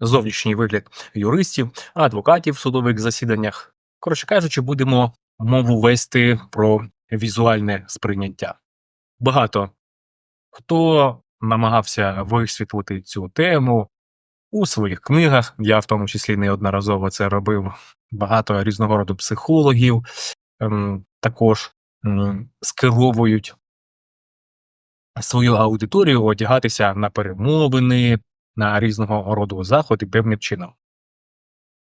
зовнішній вигляд юристів, адвокатів в судових засіданнях. Коротше кажучи, будемо мову вести про візуальне сприйняття. Багато хто намагався висвітлити цю тему у своїх книгах. Я в тому числі неодноразово це робив. Багато різного роду психологів ем, також скеровують свою аудиторію одягатися на перемовини, на різного роду заходи певним чином.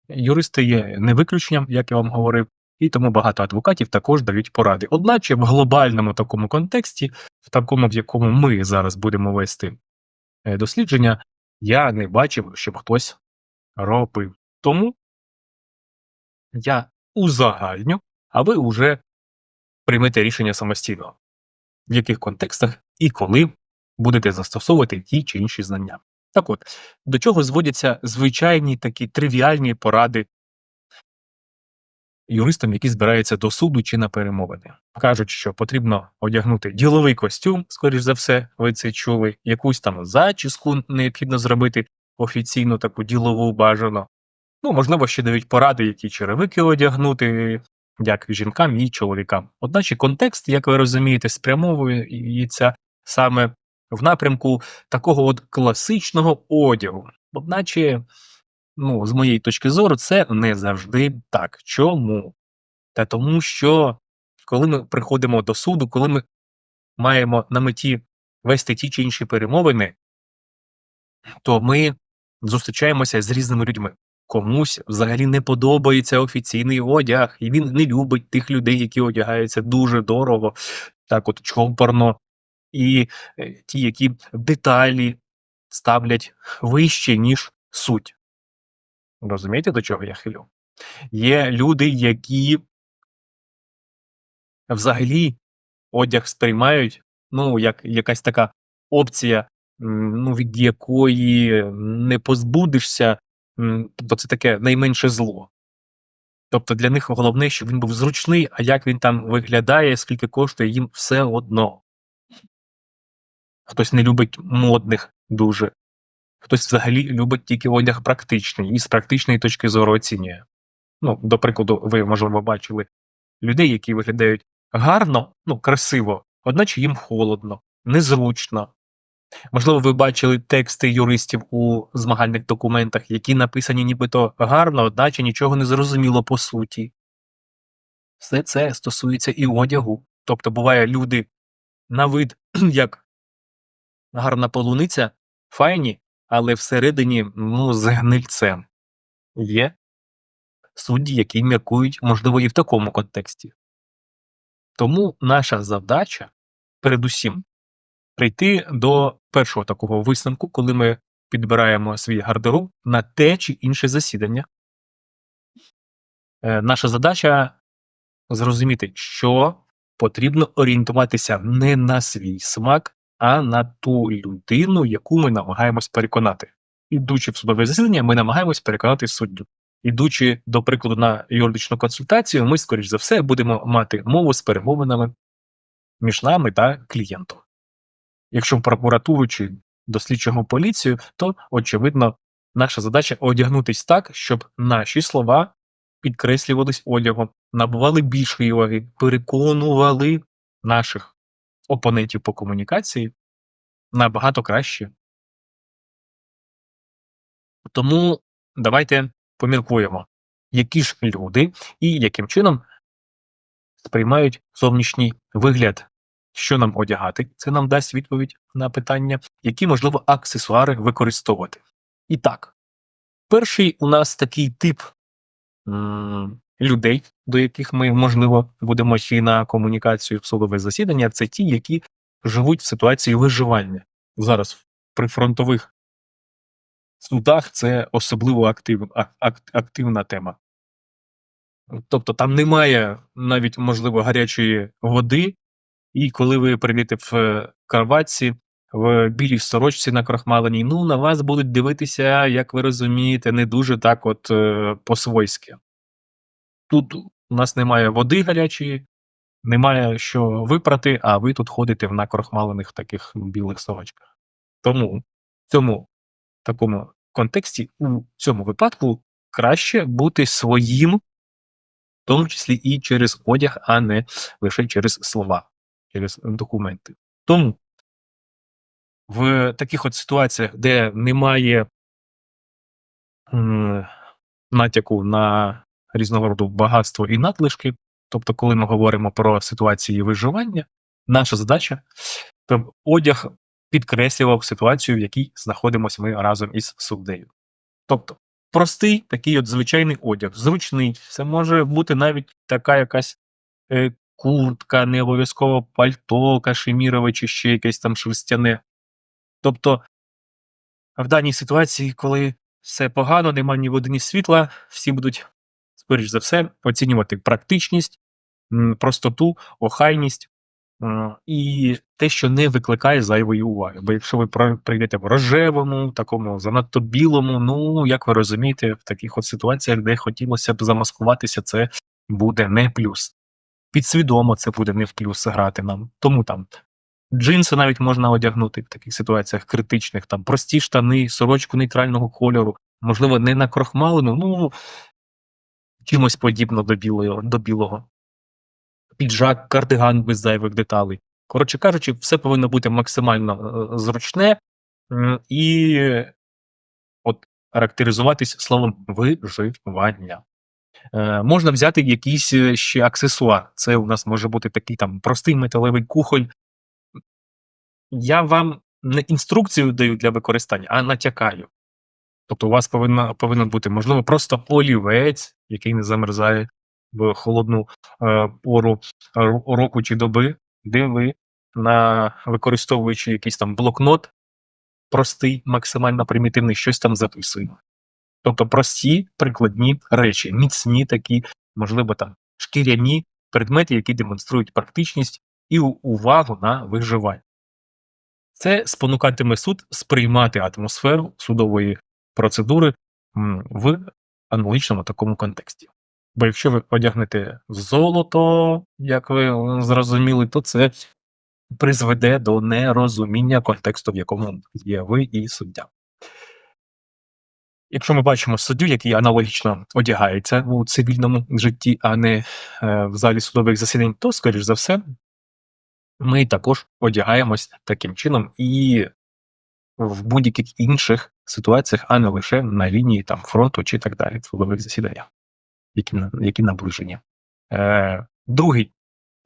Юристи є не виключенням, як я вам говорив, і тому багато адвокатів також дають поради. Одначе в глобальному такому контексті, в такому, в якому ми зараз будемо вести е, дослідження, я не бачив, щоб хтось робив. Тому я узагальню, а ви вже приймете рішення самостійно, в яких контекстах і коли будете застосовувати ті чи інші знання. Так от, до чого зводяться звичайні такі тривіальні поради юристам, які збираються до суду чи на перемовини. Кажуть, що потрібно одягнути діловий костюм, скоріш за все, ви це чули, якусь там зачіску необхідно зробити офіційну таку ділову бажано. Ну, можливо, ще дають поради, які черевики одягнути, як жінкам і чоловікам. Одначе контекст, як ви розумієте, спрямовується саме в напрямку такого от класичного одягу. Одначе, ну, з моєї точки зору, це не завжди так. Чому? Та тому, що коли ми приходимо до суду, коли ми маємо на меті вести ті чи інші перемовини, то ми зустрічаємося з різними людьми. Комусь взагалі не подобається офіційний одяг, і він не любить тих людей, які одягаються дуже дорого, так от чопорно, і е, ті, які деталі ставлять вище, ніж суть. Розумієте, до чого я хилю? Є люди, які взагалі одяг сприймають, ну, як якась така опція, ну, від якої не позбудешся, тобто це таке найменше зло. Тобто для них головне, щоб він був зручний, а як він там виглядає, скільки коштує, їм все одно. Хтось не любить модних дуже, хтось взагалі любить тільки одяг практичний і з практичної точки зору оцінює. Ну, до прикладу, ви, можливо, бачили людей, які виглядають гарно, ну, красиво, одначе їм холодно, незручно. Можливо, ви бачили тексти юристів у змагальних документах, які написані нібито гарно, одначе нічого не зрозуміло по суті. Все це стосується і одягу. Тобто, буває, люди на вид, як гарна полуниця, файні, але всередині ну, з гнильцем. Є судді, які міркують, можливо, і в такому контексті. Тому наша задача, передусім, прийти до першого такого висновку, коли ми підбираємо свій гардероб на те чи інше засідання. Е, наша задача зрозуміти, що потрібно орієнтуватися не на свій смак, а на ту людину, яку ми намагаємось переконати. Ідучи в судове засідання, ми намагаємось переконати суддю. Ідучи, до прикладу, на юридичну консультацію, ми, скоріш за все, будемо мати мову з перемовинами між нами та клієнтом. Якщо в прокуратуру чи до поліцію, то, очевидно, наша задача одягнутись так, щоб наші слова підкреслювались одягом, набували більшої ваги, переконували наших опонентів по комунікації набагато краще. Тому давайте поміркуємо, які ж люди і яким чином сприймають зовнішній вигляд, що нам одягати, це нам дасть відповідь на питання, які, можливо, аксесуари використовувати. І так, перший у нас такий тип людей, до яких ми, можливо, будемо йти на комунікацію в судове засідання, це ті, які живуть в ситуації виживання. Зараз при фронтових судах це особливо актив, ак- ак- активна тема. Тобто там немає навіть, можливо, гарячої води, і коли ви прийдете в е, карватці, в білій сорочці на крохмаленій, ну на вас будуть дивитися, як ви розумієте, не дуже так от е, по-свойськи. Тут у нас немає води гарячої, немає що випрати, а ви тут ходите в накрохмалених таких білих сорочках. Тому в цьому такому контексті у цьому випадку краще бути своїм, в тому числі і через одяг, а не лише через слова, через документи. Тому в таких от ситуаціях, де немає м, натяку на різного роду багатство і надлишки, тобто, коли ми говоримо про ситуації виживання, наша задача, щоб одяг підкреслював ситуацію, в якій знаходимося ми разом із суддею. Тобто, простий такий от звичайний одяг, зручний. Це може бути навіть така якась е, куртка, не обов'язково пальто, кашемірове чи ще якесь там шерстяне. Тобто, в даній ситуації, коли все погано, немає ні води, ні світла, всі будуть, скоріш за все, оцінювати практичність, простоту, охайність і те, що не викликає зайвої уваги. Бо якщо ви прийдете в рожевому, такому занадто білому, ну як ви розумієте, в таких от ситуаціях, де хотілося б замаскуватися, це буде не плюс. Підсвідомо це буде не в плюс грати нам. Тому там джинси навіть можна одягнути в таких ситуаціях критичних, там прості штани, сорочку нейтрального кольору, можливо, не на крохмалену, ну чимось подібно до білого, до білого. Піджак, кардиган без зайвих деталей. Коротше кажучи, все повинно бути максимально е, зручне і от характеризуватись словом виживання. Е, можна взяти якийсь е, ще аксесуар. Це у нас може бути такий там простий металевий кухоль. Я вам не інструкцію даю для використання, а натякаю. Тобто у вас повинна, повинен бути, можливо, просто олівець, який не замерзає в холодну е, пору року чи доби, де ви, на, використовуючи якийсь там блокнот, простий, максимально примітивний, щось там записуємо. Тобто прості прикладні речі, міцні такі, можливо, там шкіряні предмети, які демонструють практичність і увагу на виживання. Це спонукатиме суд сприймати атмосферу судової процедури в аналогічному такому контексті. Бо якщо ви одягнете золото, як ви зрозуміли, то це призведе до нерозуміння контексту, в якому є ви і суддя. Якщо ми бачимо суддю, який аналогічно одягається у цивільному житті, а не е, в залі судових засідань, то, скоріш за все, ми також одягаємось таким чином і в будь-яких інших ситуаціях, а не лише на лінії там фронту чи так далі, судових засіданнях, які, які наближені. Е, другий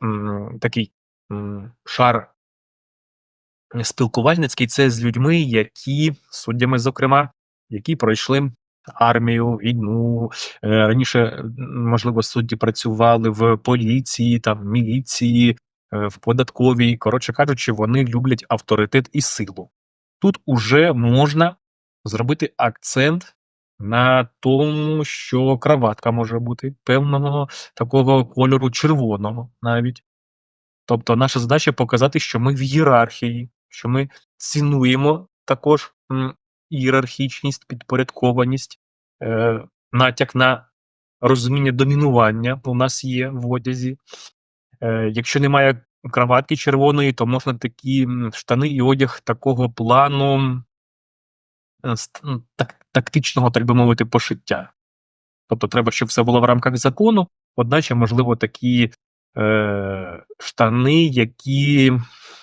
м, такий м, шар спілкувальницький це з людьми, які суддями, зокрема, які пройшли армію, війну. Е, раніше, можливо, судді працювали в поліції, там, міліції, е, в податковій. Коротше кажучи, вони люблять авторитет і силу. Тут уже можна зробити акцент на тому, що краватка може бути певного такого кольору червоного навіть. Тобто наша задача показати, що ми в ієрархії, що ми цінуємо також ієрархічність, підпорядкованість, е, натяк на розуміння домінування у нас є в одязі. Е, якщо немає краватки червоної, то можна такі штани і одяг такого плану так, тактичного, так би мовити, пошиття. Тобто треба, щоб все було в рамках закону, одначе, можливо, такі е, штани, які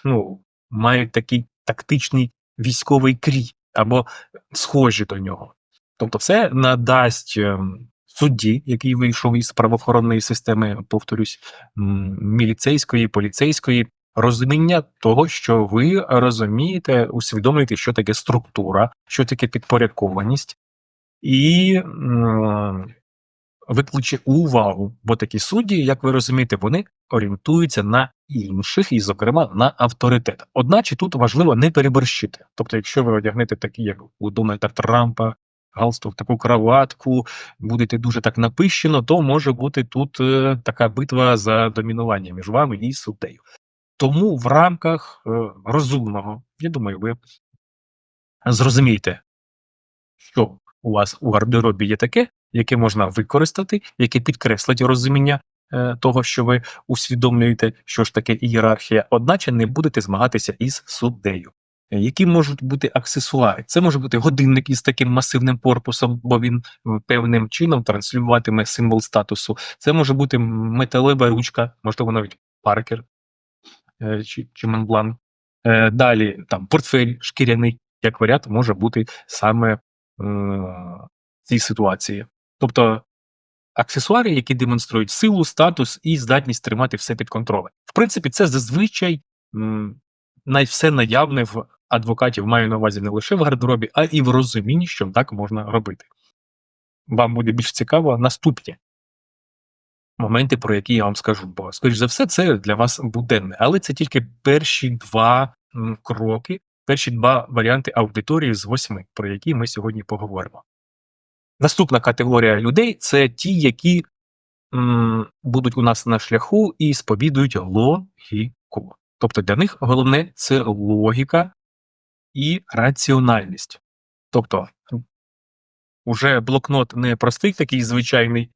ну, мають такий тактичний військовий крій або схожі до нього. Тобто, це надасть ем, судді, який вийшов із правоохоронної системи, повторюсь, міліцейської, поліцейської, розуміння того, що ви розумієте, усвідомлюєте, що таке структура, що таке підпорядкованість, і викличе увагу, бо такі судді, як ви розумієте, вони орієнтуються на інших, і, зокрема, на авторитет. Одначе тут важливо не переборщити. Тобто, якщо ви одягнете такі, як у Дональда Трампа, галстук, таку краватку, будете дуже так напищено, то може бути тут е, така битва за домінування між вами і суддею. Тому в рамках е, розумного, я думаю, ви зрозумієте, що у вас у гардеробі є таке, яке можна використати, яке підкреслить розуміння е, того, що ви усвідомлюєте, що ж таке ієрархія, одначе не будете змагатися із суддею. Е, Які можуть бути аксесуари? Це може бути годинник із таким масивним корпусом, бо він певним чином транслюватиме символ статусу. Це може бути металева ручка, можливо, навіть паркер е, чи, чи Монблан. Е, Далі там портфель шкіряний, як варіант, може бути саме е, в цій ситуації. Тобто аксесуари, які демонструють силу, статус і здатність тримати все під контролем. В принципі, це зазвичай все наявне в адвокатів, маю на увазі не лише в гардеробі, а і в розумінні, що так можна робити. Вам буде більш цікаво наступні моменти, про які я вам скажу. Бо, скоріш за все, це для вас буденне. Але це тільки перші два кроки, перші два варіанти аудиторії з восьми, про які ми сьогодні поговоримо. Наступна категорія людей це ті, які м, будуть у нас на шляху і сповідують логіку. Тобто для них головне це логіка і раціональність. Тобто, уже блокнот не простий такий звичайний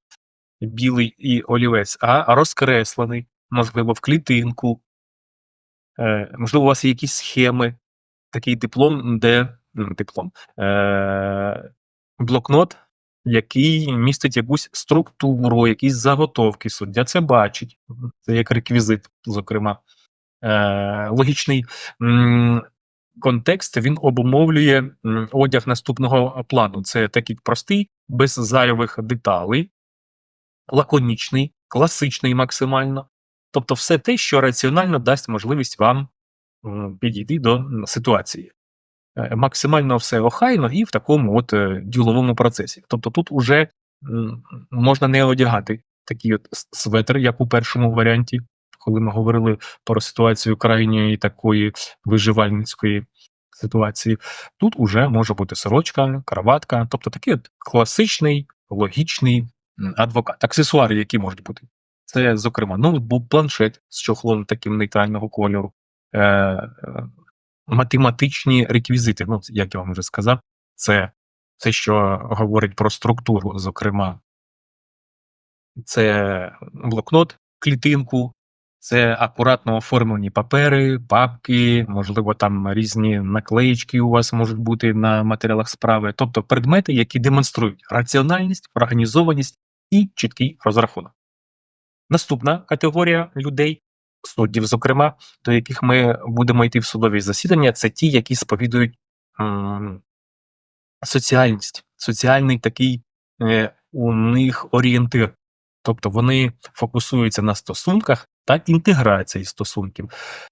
білий і олівець, а розкреслений, можливо, в клітинку. Е, можливо, у вас є якісь схеми, такий диплом, де диплом, е, блокнот, який містить якусь структуру, якісь заготовки. Суддя це бачить. Це як реквізит, зокрема. Е, логічний контекст він обумовлює одяг наступного плану. Це такий простий, без зайвих деталей, лаконічний, класичний максимально. Тобто, все те, що раціонально дасть можливість вам підійти до ситуації. Е, Максимально все охайно і в такому от е, діловому процесі. Тобто тут уже можна не одягати такий от светр, як у першому варіанті, коли ми говорили про ситуацію крайньої такої виживальницької ситуації. Тут уже може бути сорочка, краватка, тобто такий от класичний, логічний адвокат. Аксесуари, які можуть бути. Це, зокрема, ноутбук, планшет з чохлом таким нейтрального кольору, е, е, математичні реквізити. Ну, як я вам вже сказав, це все, що говорить про структуру, зокрема, це блокнот, клітинку, це акуратно оформлені папери, папки, можливо, там різні наклеїчки у вас можуть бути на матеріалах справи, тобто предмети, які демонструють раціональність, організованість і чіткий розрахунок. Наступна категорія людей, суддів, зокрема, до яких ми будемо йти в судові засідання, це ті, які сповідують м, соціальність, соціальний такий е, у них орієнтир. Тобто вони фокусуються на стосунках та інтеграції стосунків.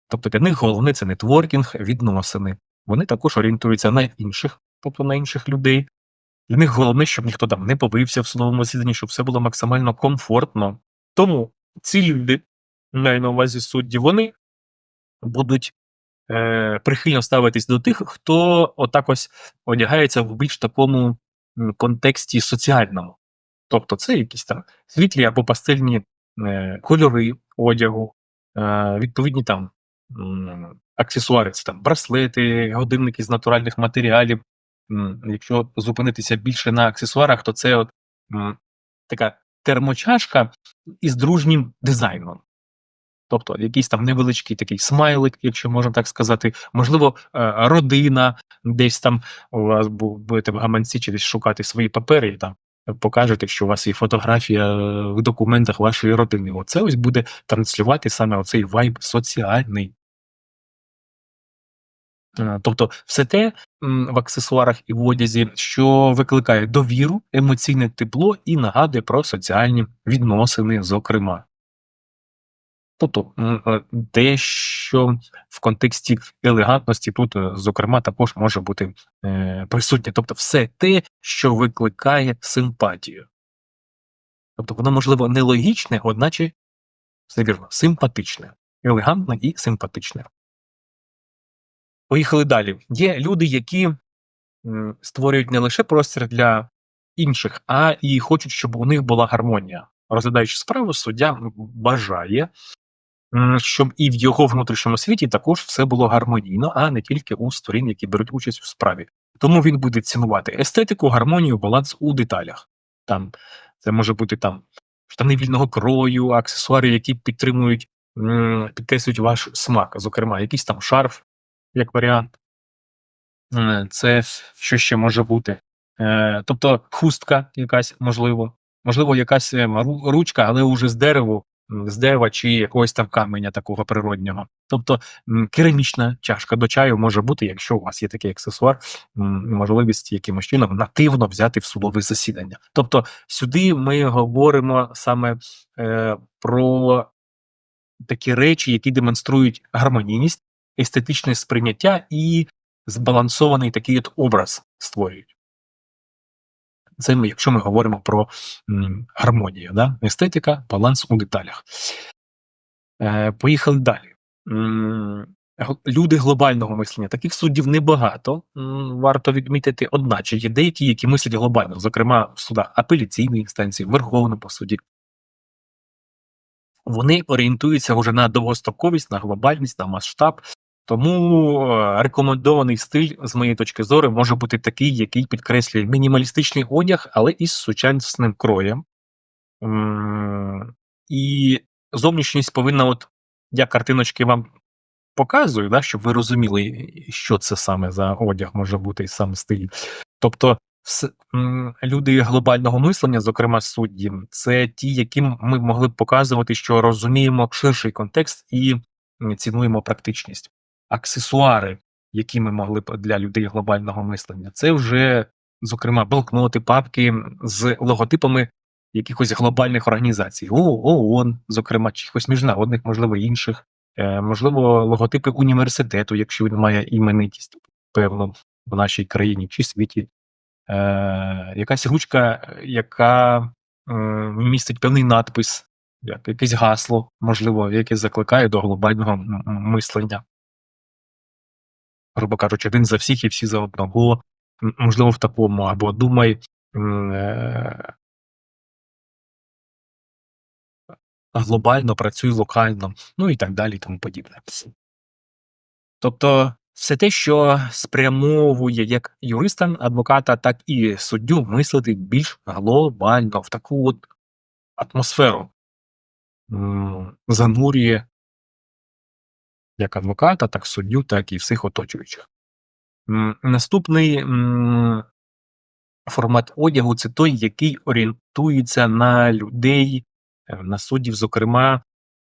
Тобто для них головне це нетворкінг, відносини. Вони також орієнтуються на інших, тобто на інших людей. Для них головне, щоб ніхто там не побився в судовому засіданні, щоб все було максимально комфортно. Тому ці люди, маю на увазі судді, вони будуть е, прихильно ставитись до тих, хто отак ось одягається в більш такому контексті соціальному. Тобто це якісь там світлі або пастельні е, кольори одягу, е, відповідні там аксесуари, це там браслети, годинники з натуральних матеріалів. Якщо зупинитися більше на аксесуарах, то це от така термочашка із дружнім дизайном. Тобто якийсь там невеличкий такий смайлик, якщо можна так сказати, можливо, е, родина, десь там у вас бу- будете в гаманці чи десь шукати свої папери, і там покажете, що у вас є фотографія е, в документах вашої родини. Оце ось буде транслювати саме оцей вайб соціальний. Е, Тобто, все те в аксесуарах і в одязі, що викликає довіру, емоційне тепло і нагадує про соціальні відносини, зокрема. Тобто дещо в контексті елегантності тут, е, зокрема, також може бути е, присутнє. Тобто, все те, що викликає симпатію. Тобто, воно, можливо, не логічне, одначе все симпатичне, елегантне і симпатичне. Поїхали далі. Є люди, які створюють не лише простір для інших, а і хочуть, щоб у них була гармонія. Розглядаючи справу, суддя бажає, щоб і в його внутрішньому світі також все було гармонійно, а не тільки у сторін, які беруть участь у справі. Тому він буде цінувати естетику, гармонію, баланс у деталях. Там це може бути там штани вільного крою, аксесуари, які підтримують, підкреслюють ваш смак, зокрема, якийсь там шарф, як варіант, Е, Це що ще може бути? Е, Тобто хустка якась, можливо, можливо, якась е, ручка, але вже з дереву, з дерева чи якогось там каменя такого природнього. Тобто керамічна чашка до чаю може бути, якщо у вас є такий аксесуар, можливість якимось чином нативно взяти в судове засідання. Тобто сюди ми говоримо саме е, про такі речі, які демонструють гармонійність, естетичне сприйняття і збалансований такий от образ створюють. Це ми, якщо ми говоримо про гармонію, да? естетика, баланс у деталях. Е, поїхали далі. Люди глобального мислення. Таких суддів небагато. Варто відмітити, одначе є деякі, які мислять глобально, зокрема в судах апеляційної інстанції, Верховному по суді. Вони орієнтуються вже на довгостроковість, на глобальність, на масштаб. Тому е, рекомендований стиль, з моєї точки зору, може бути такий, який підкреслює мінімалістичний одяг, але із сучасним кроєм. І зовнішність повинна, от я картиночки вам показую, да, щоб ви розуміли, що це саме за одяг може бути і сам стиль. Тобто, люди глобального мислення, зокрема судді, це ті, яким ми могли б показувати, що розуміємо ширший контекст і цінуємо практичність. Аксесуари, які ми могли б для людей глобального мислення, це вже, зокрема, блокноти, папки з логотипами якихось глобальних організацій, О- ООН, зокрема, якихось міжнародних, можливо, інших. Е, можливо, логотипи університету, якщо він має іменитість, певно, в нашій країні чи світі. Е, якась ручка, яка е, містить певний надпис, як якесь гасло, можливо, яке закликає до глобального мислення. Грубо кажучи, один за всіх і всі за одного. Можливо, в такому, або думай. е, Глобально працюй локально, ну і так далі, і тому подібне. Тобто, все те, що спрямовує як юриста, адвоката, так і суддю мислити більш глобально, в таку от атмосферу занурює як адвоката, так суддю, так і всіх оточуючих. Наступний формат одягу це той, який орієнтується на людей, е, на суддів, зокрема,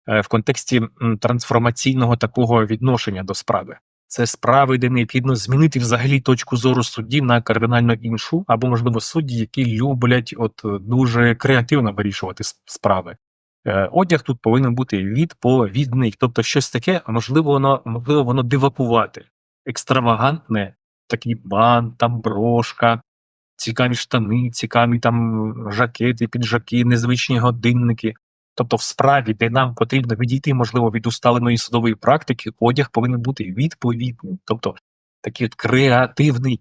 е, в контексті трансформаційного такого відношення до справи. Це справи, де необхідно змінити взагалі точку зору судді на кардинально іншу, або, можливо, судді, які люблять от дуже креативно вирішувати справи. Е, Одяг тут повинен бути відповідний, тобто щось таке, можливо, воно можливо, воно дивакувати, екстравагантне, такий бант, там брошка, цікаві штани, цікаві там жакети, піджаки, незвичні годинники. Тобто, в справі, де нам потрібно відійти, можливо, від усталеної судової практики, одяг повинен бути відповідним, тобто такий от креативний.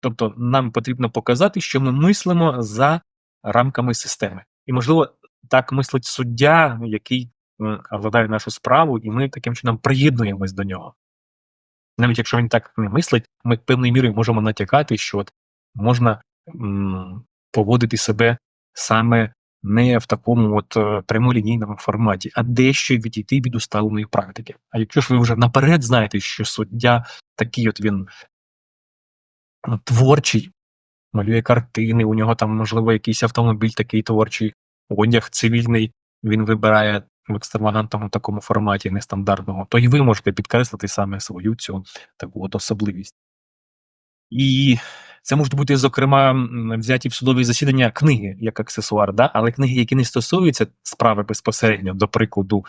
Тобто, нам потрібно показати, що ми мислимо за рамками системи. І, можливо, так мислить суддя, який владає нашу справу, і ми таким чином приєднуємось до нього. Навіть якщо він так не мислить, ми певною мірою можемо натякати, що от можна м, поводити себе саме не в такому от е, прямолінійному форматі, а дещо відійти від усталеної практики. А якщо ж ви вже наперед знаєте, що суддя такий от він ну, творчий, малює картини, у нього там, можливо, якийсь автомобіль такий творчий, одяг цивільний він вибирає в екстравагантному такому форматі нестандартному, то і ви можете підкреслити саме свою цю таку от особливість. І це можуть бути, зокрема, взяті в судові засідання книги як аксесуар, да? але книги, які не стосуються справи безпосередньо, до прикладу,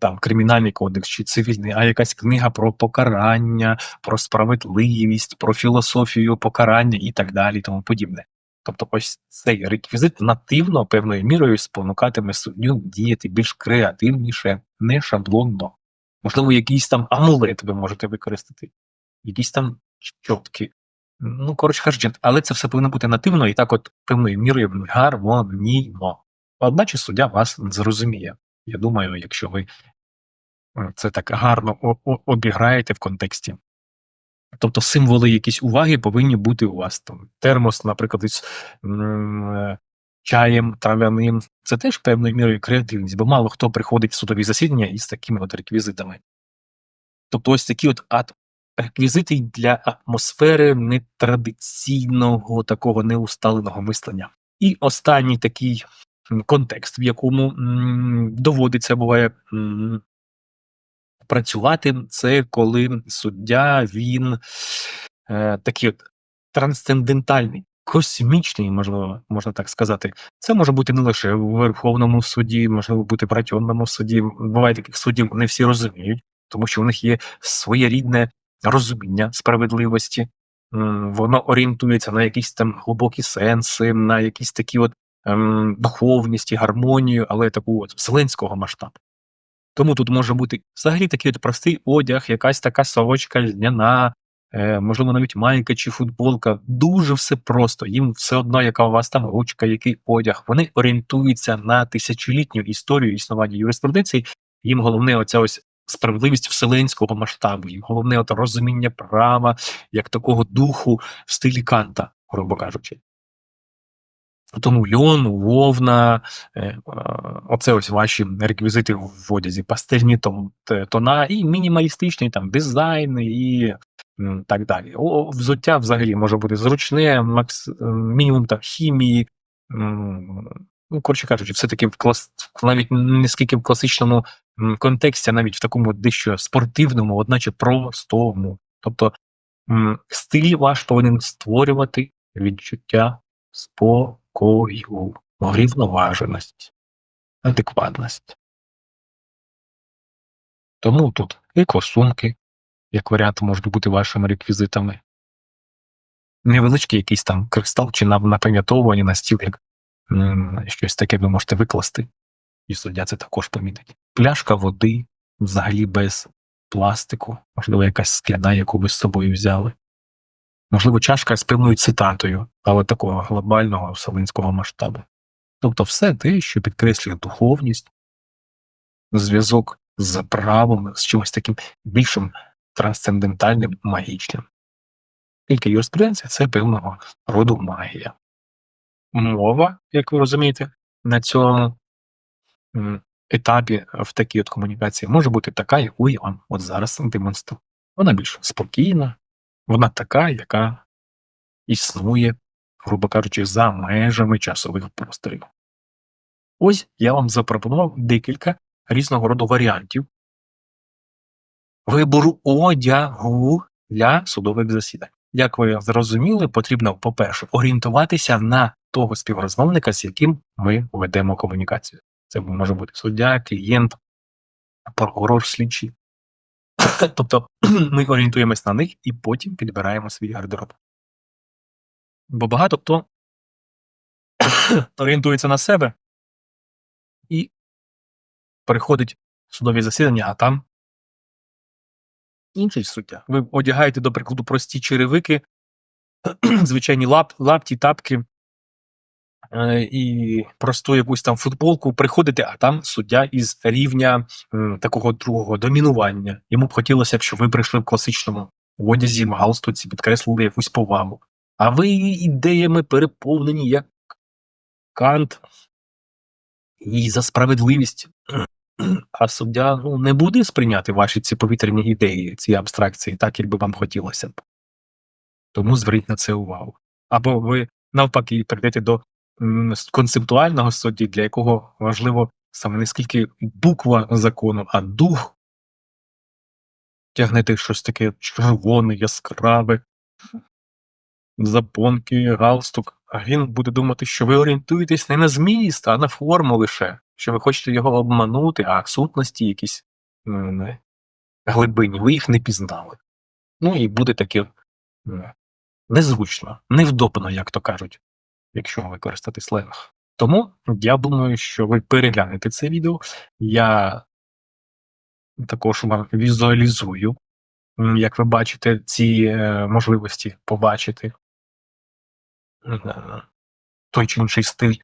там кримінальний кодекс чи цивільний, а якась книга про покарання, про справедливість, про філософію покарання і так далі, тому подібне. Тобто, ось цей реквізит нативно певною мірою спонукатиме суддю діяти більш креативніше, не шаблонно. Можливо, якийсь там амулет ви можете використати, якісь там щотки. Ну, коротше кажучи, але це все повинно бути нативно і так, от певною мірою гармонійно. Одначе суддя вас зрозуміє. Я думаю, якщо ви е, це так гарно обіграєте в контексті. Тобто символи якісь уваги повинні бути у вас там. Термос, наприклад, із е, чаєм трав'яним. Це теж певною мірою креативність, бо мало хто приходить в судові засідання із такими от реквізитами. Тобто ось такі от реквізити для атмосфери нетрадиційного такого неусталеного мислення. І останній такий контекст, в якому м, доводиться буває м, працювати, це коли суддя він е, такий от трансцендентальний, космічний, можливо, можна так сказати. Це може бути не лише в Верховному суді, можливо бути в районному суді. Буває таких суддів, не всі розуміють, тому що у них є своєрідне розуміння справедливості. Воно орієнтується на якісь там глибокі сенси, на якісь такі от ем, духовність і гармонію, але таку от вселенського масштабу. Тому тут може бути взагалі такий от простий одяг, якась така сорочка льняна, е, можливо, навіть майка чи футболка. Дуже все просто. Їм все одно, яка у вас там ручка, який одяг. Вони орієнтуються на тисячолітню історію існування юриспруденції. Їм головне оця ось справедливість вселенського масштабу, їм головне от розуміння права як такого духу в стилі Канта, грубо кажучи. Тому льон, вовна, е, оце ось ваші реквізити в одязі, пастельні тон- тона і мінімалістичний там дизайн і так далі. О, взуття взагалі може бути зручне, макс, е, мінімум там хімії. Ну, коротше кажучи, все-таки в клас, навіть не скільки в класичному контексті, а навіть в такому дещо спортивному, одначе простому. Тобто стиль ваш повинен створювати відчуття спокою, врівноваженості, адекватності. Тому тут екосумки, як варіант, можуть бути вашими реквізитами. Невеличкий якийсь там кристал чи нап- напам'ятовування на стіл, як м, щось таке ви можете викласти, і суддя це також помітить. Пляшка води, взагалі без пластику, можливо, якась скляна, яку ви з собою взяли. Можливо, чашка з певною цитатою, але такого глобального вселенського масштабу. Тобто все те, що підкреслює духовність, зв'язок з правом, з чимось таким більшим трансцендентальним, магічним. Тільки юриспруденція це певного роду магія. Мова, як ви розумієте, на цьому етапі в такій от комунікації може бути така, яку я вам от зараз демонструю. Вона більш спокійна, вона така, яка існує, грубо кажучи, за межами часових просторів. Ось я вам запропонував декілька різного роду варіантів вибору одягу для судових засідань. Як ви зрозуміли, потрібно, по-перше, орієнтуватися на того співрозмовника, з яким ми ведемо комунікацію. Це може бути суддя, клієнт, прокурор, слідчий. Тобто ми орієнтуємось на них і потім підбираємо свій гардероб. Бо багато хто орієнтується на себе і приходить в судові засідання, а там інший суддя. Ви одягаєте, до прикладу, прості черевики, звичайні лап, лапті, тапки і просту якусь там футболку, приходите, а там суддя із рівня такого другого домінування. Йому б хотілося б, щоб ви прийшли в класичному одязі, галстуці, підкреслили якусь повагу. А ви ідеями переповнені, як Кант, і за справедливість. А суддя ну, не буде сприйняти ваші ці повітряні ідеї, ці абстракції, так, як би вам хотілося б. Тому зверніть на це увагу. Або ви навпаки прийдете до концептуального судді, для якого важливо саме не скільки буква закону, а дух. Тягнете щось таке червоне, яскраве, запонки, галстук, а він буде думати, що ви орієнтуєтесь не на зміст, а на форму лише, що ви хочете його обманути, а сутності якісь не, глибині, ви їх не пізнали. Ну і буде таке незручно, невдобно, як то кажуть, якщо використати сленг. Тому я думаю, що ви переглянете це відео. Я також вам візуалізую, як ви бачите, ці е, можливості побачити е, той чи інший стиль,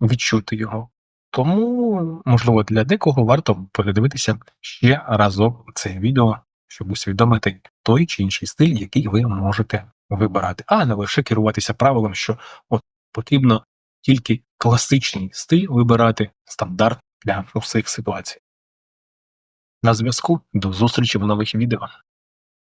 відчути його. Тому, можливо, для декого варто передивитися ще разок це відео, щоб усвідомити той чи інший стиль, який ви можете вибирати, а не лише керуватися правилом, що от потрібно тільки класичний стиль вибирати стандарт для всіх ситуацій. На зв'язку до зустрічі в нових відео.